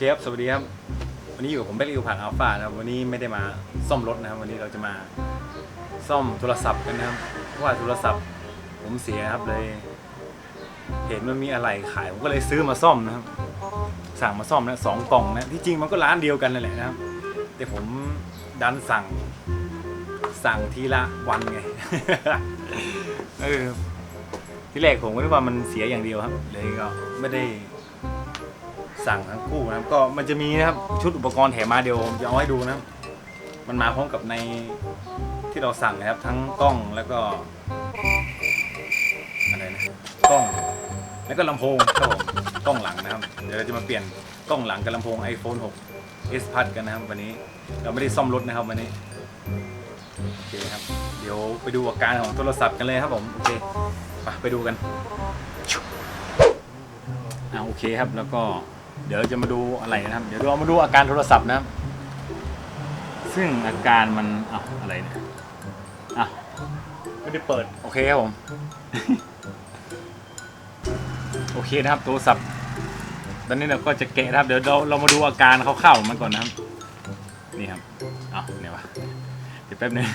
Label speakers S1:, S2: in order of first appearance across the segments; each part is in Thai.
S1: เคครับ สวัสดีครับ วันนี้อยู่กับผมแบ็คลิวผ่านอัลฟานะครับ วันนี้ไม่ได้มาซ่อมรถนะครับ วันนี้เราจะมาซ่อมโทรศัพท์กันนะครับ เพราะว่าโทรศัพท์ผมเสียครับเลย เห็นมันมีอะไรขาย ผมก็เลยซื้อมาซ่อมนะครับ สั่งมาซ่อมนะสองกล่องนะ ที่จริงมันก็ร้านเดียวกันนั่นแหละนะครับ แต่ผมดันสั่ง สั่งทีละวันไง เออที่แรกผมก็นึกว่ามันเสียอย่างเดียวครับ เลยก็ไม่ได้ สั่งทั้งคู่นะครับ ก็มันจะมีนะครับชุดอุปกรณ์แถมมาเดียวผมจะเอาให้ดูนะครับ มันมาพร้อมกับในที่เราสั่งนะครับ ทั้งกล้องแล้วก็อะไรนะกล้อง แล้วก็ลำโพงครับผมกล้องหลังนะครับ เดี๋ยวเราจะมาเปลี่ยนกล้องหลังกับลำโพง iPhone 6 S Plus กันนะครับ วันนี้เราไม่ได้ซ่อมรถนะครับวันนี้โอเคครับ เดี๋ยวไปดูอาการของโทรศัพท์กันเลยครับผมโอเคไปไปดูกันอ่าโอเคครับแล้วก็ เดี๋ยวจะมาดูอะไรนะครับ เดี๋ยวเรามาดูอาการโทรศัพท์นะครับ ซึ่งอาการมันอะอะไรเนี่ยอะไม่ได้เปิด โอเคครับผม โอเคนะครับ โทรศัพท์ ตอนนี้เราก็จะแกะนะครับ เดี๋ยวเราเรามาดูอาการคร่าวๆของมันก่อนนะครับ นี่ครับอ้าวไหนวะเดี๋ยวแป๊บนึง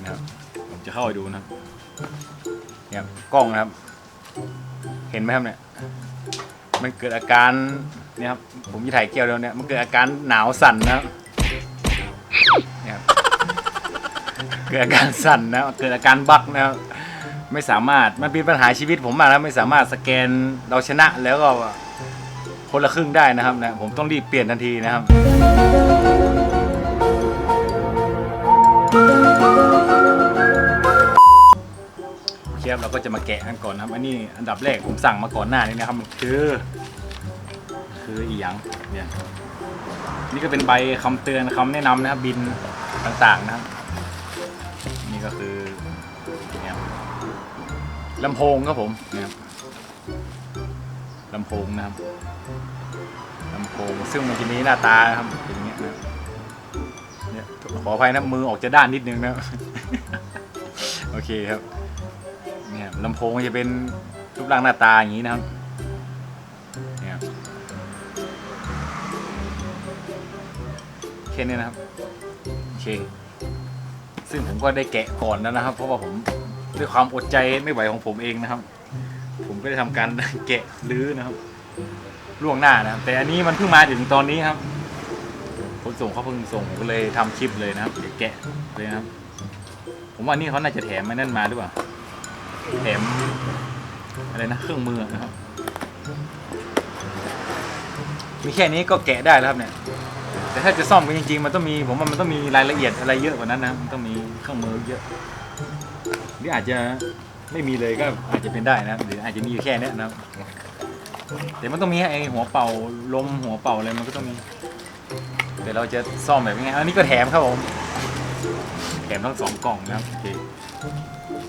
S1: นะครับ ผมจะเข้าไปดูนะครับเนี่ยครับกล้องนะครับ เห็นไหมครับเนี่ย มันเกิดอาการเนี่ยครับผมจะถ่ายเกี่ยวเดียวเนี่ยมันเกิดอาการหนาวสั่นนะครับเนี่ยครับเกิดอาการสั่นนะเกิดอาการบักนะครับไม่สามารถมันเป็นปัญหาชีวิตผมมากแล้วไม่สามารถสแกนเราชนะแล้วก็คนละครึ่งได้นะครับนะผมต้องรีบเปลี่ยนทันทีนะครับ เราก็จะมาแกะกันก่อนนะครับ อันนี้อันดับแรกผมสั่งมาก่อนหน้านี้นะครับคือ คืออีหยังเนี่ยนี่ก็เป็นใบคำเตือนคำแนะนำนะครับ บินต่างๆนะครับ นี่ก็คือเนี่ยลำโพงครับผมเนี่ยลำโพงนะครับลำโพงซึ่งมันจะมีหน้าตานะครับอย่างเงี้ยนะเนี่ยขออภัยนะมือออกจะด้านนิดนึงนะ โอเคครับ ลำโพงมันจะเป็นรูปร่างหน้าตาอย่างนี้นะครับเนี่ยแค่นี้นะครับโอเคซึ่งผมก็ได้แกะก่อนแล้วนะครับ เพราะว่าผมด้วยความอดใจไม่ไหวของผมเองนะครับ ผมก็ได้ทำการแกะรื้อนะครับล่วงหน้านะครับ แต่อันนี้มันเพิ่งมาถึงตอนนี้ครับคนส่งเขาเพิ่งส่งผมก็เลยทำคลิปเลยนะครับเดี๋ยวแกะเลยนะครับ ผมว่านี่เขาน่าจะแถมไอ้นั่นมาหรือเปล่า แถมอะไรนะเครื่องมือนะครับมีแค่นี้ก็แกะได้แล้วครับเนี่ย แต่ถ้าจะซ่อมกันจริงๆมันต้องมีผมว่ามันต้องมีรายละเอียดอะไรเยอะกว่านั้นนะมันต้องมีเครื่องมือเยอะหรืออาจจะไม่มีเลยก็อาจจะเป็นได้นะครับหรืออาจจะมีอยู่แค่เนี้ยนะครับแต่มันต้องมีไอ้หัวเป่าลมหัวเป่าอะไรมันก็ต้องมีแต่เราจะซ่อมแบบยังไงอันนี้ก็แถมครับผมแถมทั้งสองกล่องนะครับโอเค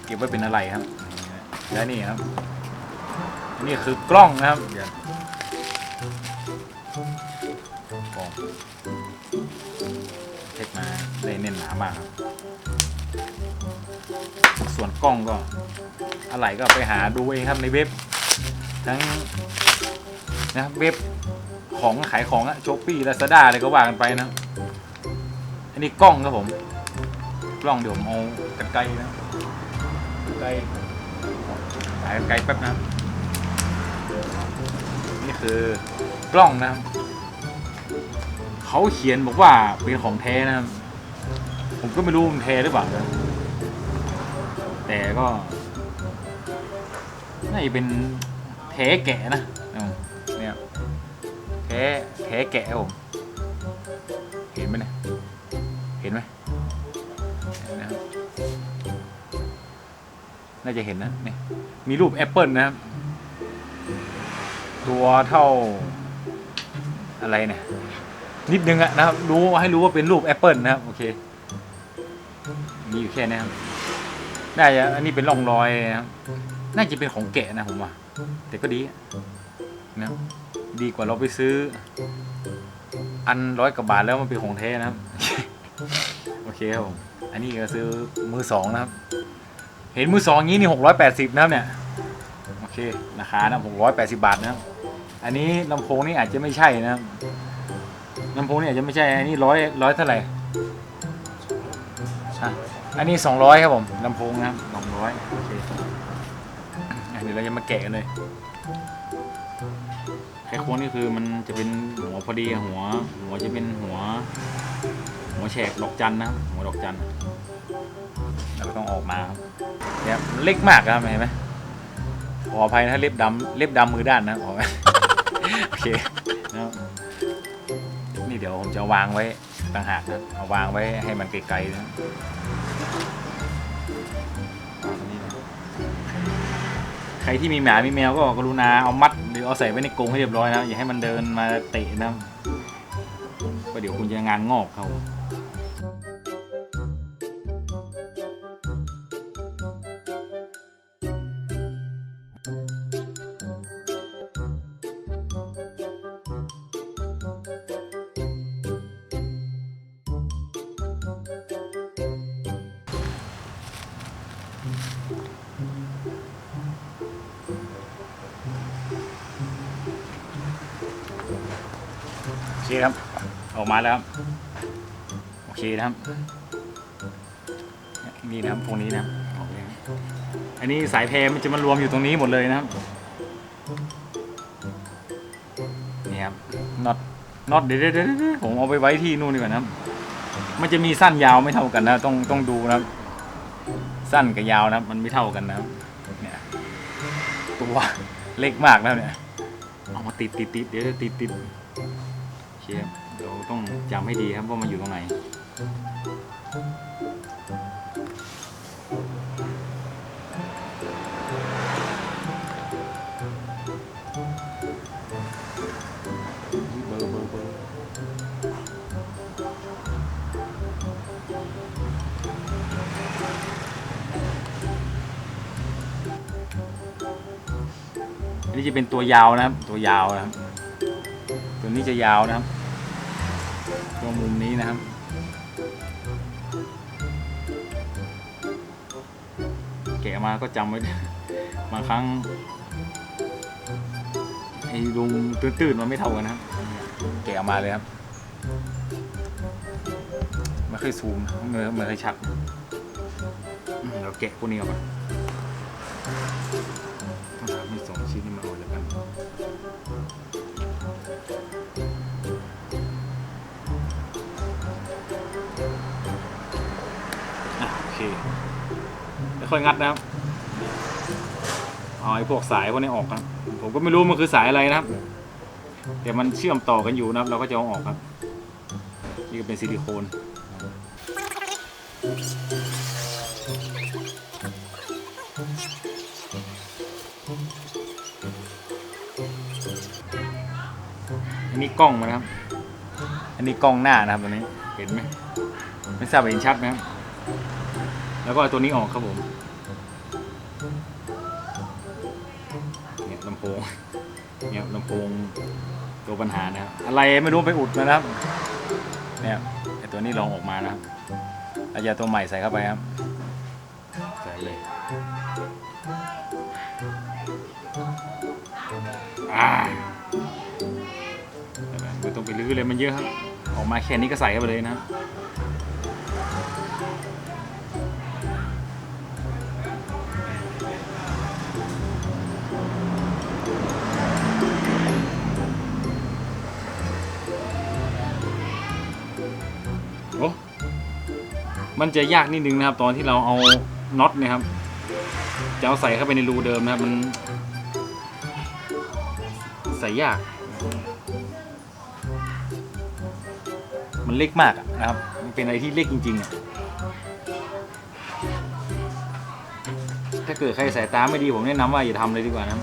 S1: เก็บไว้เป็นอะไรครับ และนี่ครับนนี้คือกล้องนะครับกล้องเช็คมาได้เน้นหนามากครับ ส่วนกล้องก็ อะไรก็ไปหาดูเองครับในเว็บ ทั้งนะครับเว็บของขายของอะช้อปปี้ลาซาด้าอะไรก็ว่ากันไปนะ อันนี้กล้องครับผม กล้องเดี๋ยวผมเอากันไกลนะไกล สายไกลแป๊บนะครับนี่คือกล้องนะครับเขาเขียนบอกว่าเป็นของแท้นะครับผมก็ไม่รู้มันแท้หรือเปล่านะแต่ก็น่าจะเป็นแท้แกะนะเนี่ยแท้แท้แกะผมเห็นไหมเนี่ยเห็นไหมนะครับ น่าจะเห็นนะนี่มีรูปแอปเปิลนะครับ ตัวเท่าอะไรเนี่ยนิดนึงอะนะครับ รู้ให้รู้ว่าเป็นรูปแอปเปิลนะครับ โอเค มีอยู่แค่นี้ครับน่าจะอันนี้เป็นร่องรอยนะครับน่าจะเป็นของแกะนะผมว่า แต่ก็ดีนะดีกว่าเราไปซื้อ อันร้อยกว่าบาทแล้วมันเป็นของแท้นะครับ โอเคครับผมอันนี้ก็ซื้อมือสองนะครับ เห็นมือสองอย่างนี้นี่หกร้อยแปดสิบนะครับเนี่ย โอเค ราคานะหกร้อยแปดสิบาทนะครับ อันนี้ลำโพงนี่อาจจะไม่ใช่นะครับลำโพงนี่อาจจะไม่ใช่ อันนี้ร้อยร้อยเท่าไหร่อะอันนี้สองร้อยครับผมลำโพงนะครับสองร้อยโอเคเดี๋ยวเราจะมาแกะกันเลยไขควงนี่คือมันจะเป็นหัวพอดีหัว หัวจะเป็นหัว วแฉกดอกจันนะครับหัวดอกจันเราต้องออกมาครับเนี่ยเล็กมากครับเห็นไหมขออภัยนะถ้าเล็บดำเล็บดำมือด้านนะขอโอเคนะครับนี่เดี๋ยวผมจะวางไว้ต่างหากนะเอาวางไว้ให้มันไกลๆนะวางตรงนี้นะใครที่มีหมามีแมวก็กรุณาเอามัดหรือเอาใส่ไว้ในกรงให้เรียบร้อยนะอย่าให้มันเดินมาเตะนะก็เดี๋ยวคุณจะงานงอกเขา เคครับ ออกมาแล้วครับ โอเคนะครับ นี่นะครับพวกนี้นะครับออกเลยครับอันนี้สายเพลมันจะมารวมอยู่ตรงนี้หมดเลยนะครับ นี่ครับน็อตน็อตเดี๋ยวเดี๋ยวเดี๋ยวเดี๋ยวผมเอาไปไว้ที่นู่นดีกว่านะครับ มันจะมีสั้นยาวไม่เท่ากันนะ ต้องต้องดูนะครับ สั้นกับยาวนะครับ มันไม่เท่ากันนะครับเนี่ยตัวเล็กมากแล้วเนี่ย เอามาติดติดติดเดี๋ยวจะติดติด เคครับเดี๋ยวต้องจำให้ดีครับว่ามันอยู่ตรงไหนเบอร์เบอร์เบอร์อันนี้จะเป็นตัวยาวนะครับ ตัวยาวนะครับ ตัวนี้จะยาวนะครับ นะครับ แกะมาก็จำไว้บางครั้งไอ้ลุงตื้นๆมันไม่เท่ากันนะครับ แกะมาเลยครับไม่เคยซูมเมื่อเมื่อเคยชัดอืมเราแกะพวกนี้ออกมาต้องหามีสองชิ้นนี่มาออกจากกัน ค่อยงัดนะครับเอาไอ้พวกสายพวกนี้ออกครับ ผมก็ไม่รู้มันคือสายอะไรนะครับ แต่มันเชื่อมต่อกันอยู่นะครับ เราก็จะเอาออกครับ นี่ก็เป็นซิลิโคนอันนี้กล้องมันะครับ อันนี้กล้องหน้านะครับตัวนี้ เห็นไหมไม่ทราบเห็นชัดไหมครับ แล้วก็เอาตัวนี้ออกครับผมเนี่ยลำโพงเนี่ยลำโพงตัวปัญหานะครับอะไรไม่รู้ไปอุดนะครับเนี่ยไอตัวนี้ลองออกมานะครับเราจะเอาตัวใหม่ใส่เข้าไปครับใส่เลยอ่าไม่ต้องไปลื้อเลยมันเยอะครับ ออกมาแค่นี้ก็ใส่เข้าไปเลยนะ มันจะยากนิดนึงนะครับ ตอนที่เราเอาน็อตนี่ยครับ จะเอาใส่เข้าไปในรูเดิมนะครับมัน ใส่ยาก มันเล็กมากนะครับ มันเป็นอะไรที่เล็กจริงๆอะถ้าเกิดใครสายตาไม่ดีผมแนะนำว่าอย่าทำเลยดีกว่านะ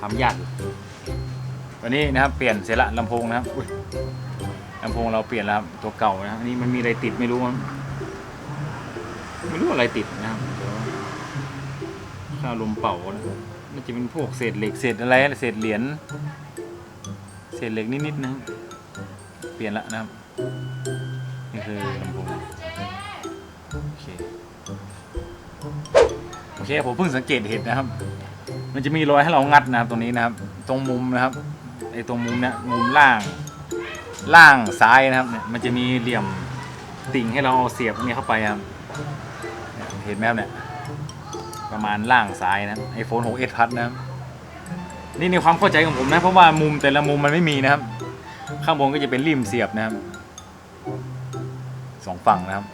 S1: ทำยากวันนี้นะครับ เปลี่ยนเสร็จละลำโพงนะครับ ลำโพงเราเปลี่ยนแล้วครับตัวเก่านะครับอันนี้มันมีอะไรติดไม่รู้มันไม่รู้อะไรติดนะครับค่าลมเป่านะมันจะเป็นพวกเศษเหล็กเศษอะไรเศษเหรียญเศษเหล็กนิดๆนะครับเปลี่ยนละนะครับนี่คือลำโพงโอเคโอเคผมเพิ่งสังเกตเห็นนะครับ มันจะมีรอยให้เรางัดนะครับตรงนี้นะครับ ตรงมุมนะครับไอ้ตรงมุมเนี้ยมุมล่าง ล่างซ้ายนะครับเนี่ยมันจะมีเหลี่ยมติ่งให้เราเอาเสียบอันนี้เข้าไปครับเนี่ยเห็นไหมครับเนี่ยประมาณล่างซ้ายนะไอโฟน 6 s Plus นะครับนี่ในความเข้าใจของผมนะเพราะว่ามุมแต่ละมุมมันไม่มีนะครับ ข้างบนก็จะเป็นริมเสียบนะครับสองฝั่งนะครับ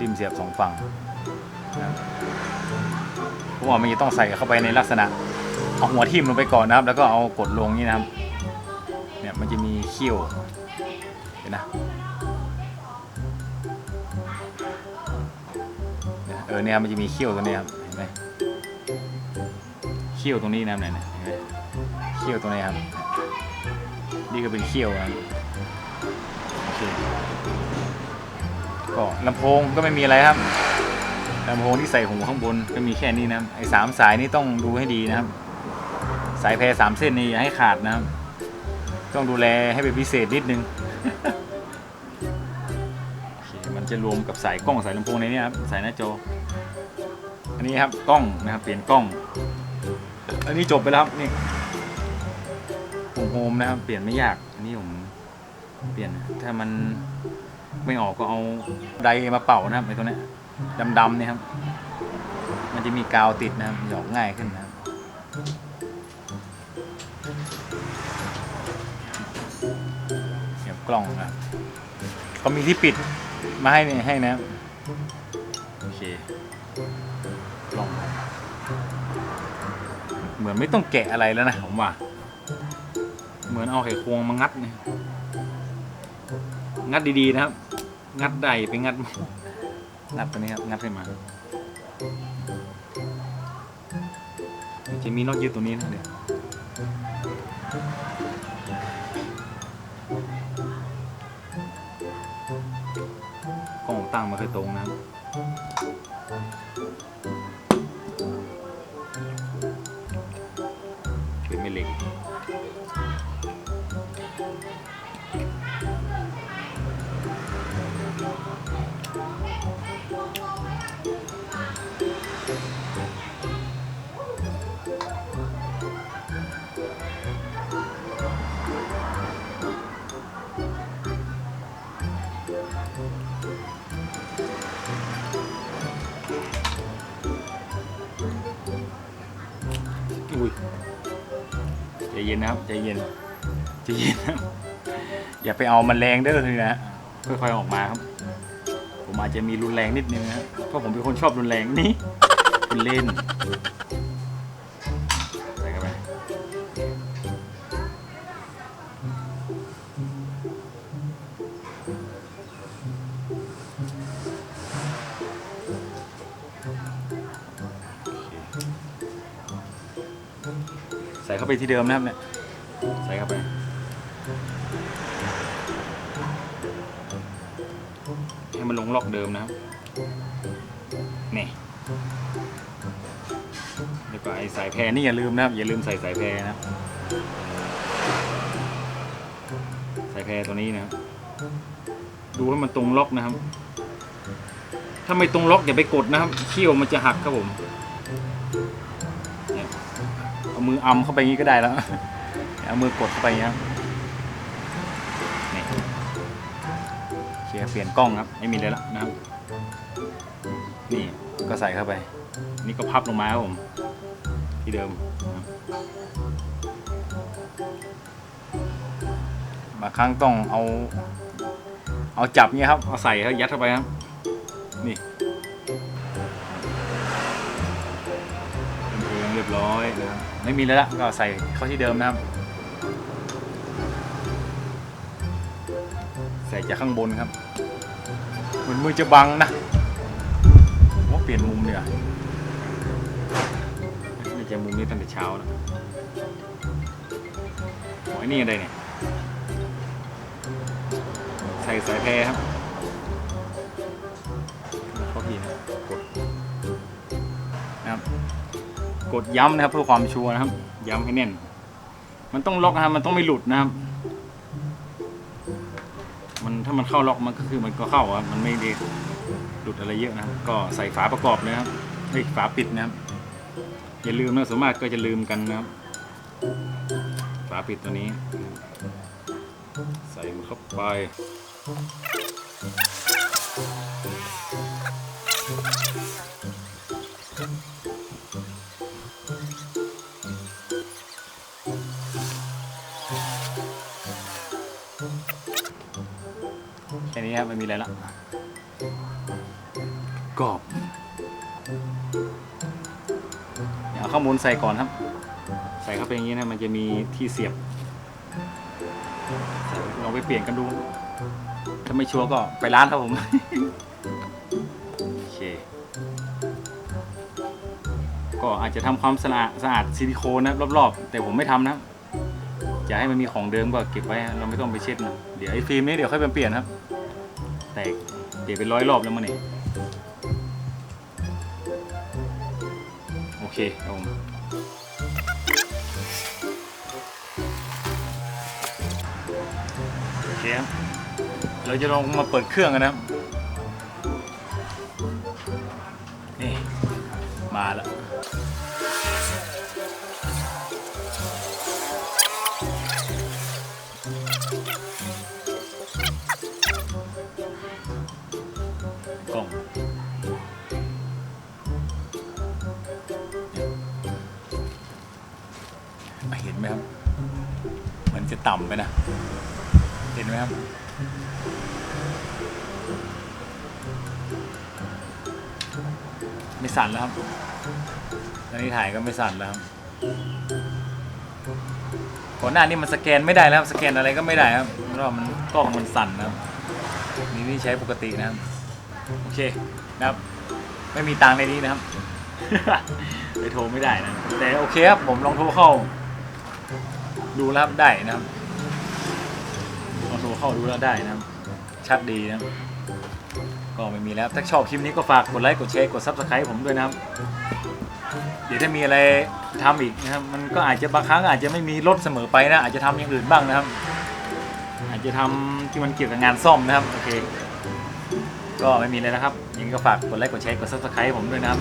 S1: ริมเสียบสองฝั่งนะเพราะว่ามันจะต้องใส่เข้าไปในลักษณะเอาหัวทิ่มลงไปก่อนนะครับ แล้วก็เอากดลงนี่นะครับ มันจะมีเขี้ยวเห็นนะเออเนี่ยมันจะมีเขี้ยวตัวนี้ครับเห็นไหมเขี้ยวตรงนี้นะครับเนี่ยเนี่ยเห็นไหมเขี้ยวตรงนี้ครับ นี่ก็เป็นเขี้ยวนะครับโอเคก็ลำโพงก็ไม่มีอะไรครับลำโพงที่ใส่หูข้างบนก็มีแค่นี้นะไอ้สามสายนี่ต้องดูให้ดีนะครับ สายแพรสามเส้นนี่อย่าให้ขาดนะครับ ต้องดูแลให้เป็นพิเศษนิดนึงโอเคมันจะรวมกับสายกล้องสายลำโพงในนี้ครับสายหน้าจออันนี้ครับกล้องนะครับเปลี่ยนกล้อง อันนี้จบไปแล้วครับนี่ผมโฮมนะครับเปลี่ยนไม่ยาก อันนี้ผมเปลี่ยนถ้ามันไม่ออกก็เอาไดร์มาเป่านะครับไอ้ตัวเนี้ยดำๆเนี่ยครับ มันจะมีกาวติดนะครับหยอกง่ายขึ้นนะ ล่องนะเขามีที่ปิดมาให้เนี่ยให้นะครับโอเคกล่องนะเหมือนไม่ต้องแกะอะไรแล้วนะผมว่า เหมือนเอาไขควงมางัดเนี่ยงัดดีๆนะครับ งัดได้ไปงัดงัดตัวนี้ครับ งัดขึ้นมามันจะมีน็อตยืดตัวนี้นะเดี๋ยว ตั้งมาค่อยตรงนะครับเป็นไม่เหล็ก เย็นนะครับใจเย็นใจเย็นนะอย่าไปเอามันแรงเด้อทีนะฮะค่อยๆออกมาครับ ผมอาจจะมีรุนแรงนิดนึงนะเพราะผมเป็นคนชอบรุนแรงนี่คุณเล่น ส่เข้าไปที่เดิมนะครับเนี่ย ใส่เข้าไปให้มันลงล็อกเดิมนะครับ นี่แล้วก็ไอสายแพรนี่อย่าลืมนะครับ อย่าลืมใส่สายแพรนะครับสายแพรตัวนี้นะครับ ดูให้มันตรงล็อกนะครับ ถ้าไม่ตรงล็อกอย่าไปกดนะครับเขี้ยวมันจะหักครับผม มืออำเข้าไปางี้ก็ได้แล้ว เอามือกดเข้าไปางนี้ครับนี่โอเปลี่ยนกล้องครับ ไม่มีเลยละนะครับ นี่ก็ใส่เข้าไป นี่ก็พับลงมาครับผม ที่เดิม บางครั้งต้องเอา เอาจับเนี่ยครับ เอาใส่แล้วยัดเข้าไปครับ ยบร้อยนะครับไม่มีแล้วละก็ใส่เข้าที่เดิมนะครับ ใส่จากข้างบนครับเหมือนมือจะบังนะว่าเปลี่ยนมุมเนี่ยไม่จะมุมนี้ตั้งแต่เช้าแล้วโอ้ยนี่อะไรเนี่ย ใส่สายแพรครับ กดย้ำนะครับ เพื่อความชัวร์นะครับ ย้ำให้แน่น มันต้องล็อกนะครับ มันต้องไม่หลุดนะครับ มันถ้ามันเข้าล็อกมันก็คือมันก็เข้าครับมันไม่ได้หลุดอะไรเยอะนะครับ ก็ใส่ฝาประกอบเลยครับเฮ้ยฝาปิดนะครับ อย่าลืมนะส่วนมากก็จะลืมกันนะครับ ฝาปิดตัวนี้ ใส่มันเข้าไป นี้ครับไม่มีอะไรละกรอบเดี๋ยวเอาข้อมูลใส่ก่อนครับ ใส่เข้าไปอย่างนี้นะมันจะมีที่เสียบลองไปเปลี่ยนกันดู ถ้าไม่ชัวร์ก็ไปร้านครับผม โอเค ก็อาจจะทำความสะอาดสะอาดซิลิโคนนะรอบๆ แต่ผมไม่ทำนะครับอยากให้มันมีของเดิมก็เก็บไว้ฮะเราไม่ต้องไปเช็ดนะ เดี๋ยวไอ้ฟิล์มนี้เดี๋ยวค่อยไปเปลี่ยนครับ แตกเปลี่ยนเป็นร้อยรอบแล้วมันนี่ยโอเคครับผมโอเคครับเราจะลองมาเปิดเครื่องกันนะครับนี่มาแล้ว ต่ำไปนะ เห็นไหมครับ ไม่สั่นแล้วครับตอนนี้ถ่ายก็ไม่สั่นแล้วครับก่อนหน้านี้มันสแกนไม่ได้แล้วครับสแกนอะไรก็ไม่ได้ครับเพราะมันกล้องมันสั่นนะครับนี่นี่ใช้ปกตินะครับ โอเคนะครับ ไม่มีตังในนี้นะครับ ไปโทรไม่ได้นะ แต่โอเคครับ ผมลองโทรเข้า ดูแล้วครับได้นะครับลองโทรเข้าดูแล้วได้นะครับ ชัดดีนะครับก็ไม่มีแล้วถ้าชอบคลิปนี้ก็ฝากกดไลค์กดแชร์กด subscribe ผมด้วยนะครับ เดี๋ยวถ้ามีอะไรทำอีกนะครับ มันก็อาจจะบางครั้งอาจจะไม่มีรถเสมอไปนะ อาจจะทำอย่างอื่นบ้างนะครับ อาจจะทำที่มันเกี่ยวกับงานซ่อมนะครับโอเค ก็ไม่มีเลยนะครับยังไงก็ฝากกดไลค์กดแชร์กด subscribe ผมด้วยนะครับ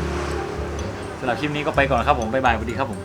S1: สำหรับคลิปนี้ก็ไปก่อนครับผมบ๊ายบายสวัสดีครับผม